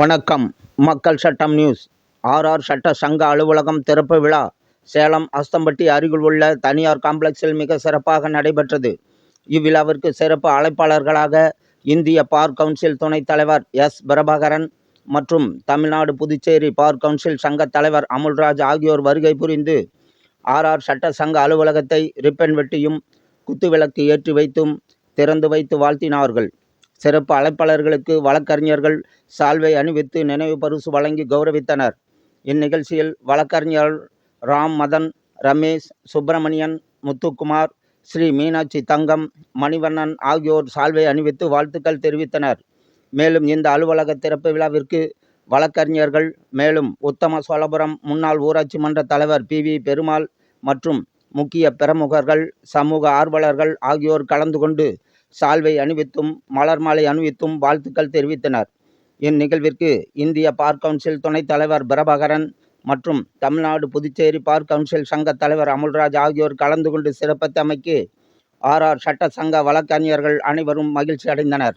வணக்கம். மக்கள் சட்டம் நியூஸ். ஆர்ஆர் சட்ட சங்க அலுவலகம் திறப்பு விழா. சேலம் அஸ்தம்பட்டி அருகில் உள்ள தனியார் காம்ப்ளெக்ஸில் மிக சிறப்பாக நடைபெற்றது. இவ்விழாவிற்கு சிறப்பு அழைப்பாளர்களாக இந்திய பார் கவுன்சில் துணைத் தலைவர் எஸ். பிரபாகரன் மற்றும் தமிழ்நாடு புதுச்சேரி பார் கவுன்சில் சங்க தலைவர் அமுல்ராஜ் ஆகியோர் வருகை புரிந்து ஆர்ஆர் சட்ட சங்க அலுவலகத்தை ரிப்பன் வெட்டியும் குத்துவிளக்கு ஏற்றி வைத்தும் திறந்து வைத்து வாழ்த்தினார்கள். சிறப்பு அழைப்பாளர்களுக்கு வழக்கறிஞர்கள் சால்வை அணிவித்து நினைவு பரிசு வழங்கி கௌரவித்தனர். இந்நிகழ்ச்சியில் வழக்கறிஞர் ராம் மதன் ரமேஷ் சுப்பிரமணியன் முத்துக்குமார் ஸ்ரீ மீனாட்சி தங்கம் மணிவண்ணன் ஆகியோர் சால்வை அணிவித்து வாழ்த்துக்கள் தெரிவித்தனர். மேலும் இந்த அலுவலக திறப்பு விழாவிற்கு வழக்கறிஞர்கள் மேலும் உத்தம சோழபுரம் முன்னாள் ஊராட்சி மன்ற தலைவர் பி வி பெருமாள் மற்றும் முக்கிய பிரமுகர்கள் சமூக ஆர்வலர்கள் ஆகியோர் கலந்து கொண்டு சால்வை அணிவித்தும் மலர் மாலை அணிவித்தும் வாழ்த்துக்கள் தெரிவித்தனர். இந்நிகழ்விற்கு இந்திய பார் கவுன்சில் துணைத் தலைவர் பிரபாகரன் மற்றும் தமிழ்நாடு புதுச்சேரி பார் கவுன்சில் சங்க தலைவர் அமுல்ராஜ் ஆகியோர் கலந்து கொண்டு சிறப்பித்தமைக்கு ஆர்ஆர் சட்ட சங்க வழக்கறிஞர்கள் அனைவரும் மகிழ்ச்சி அடைந்தனர்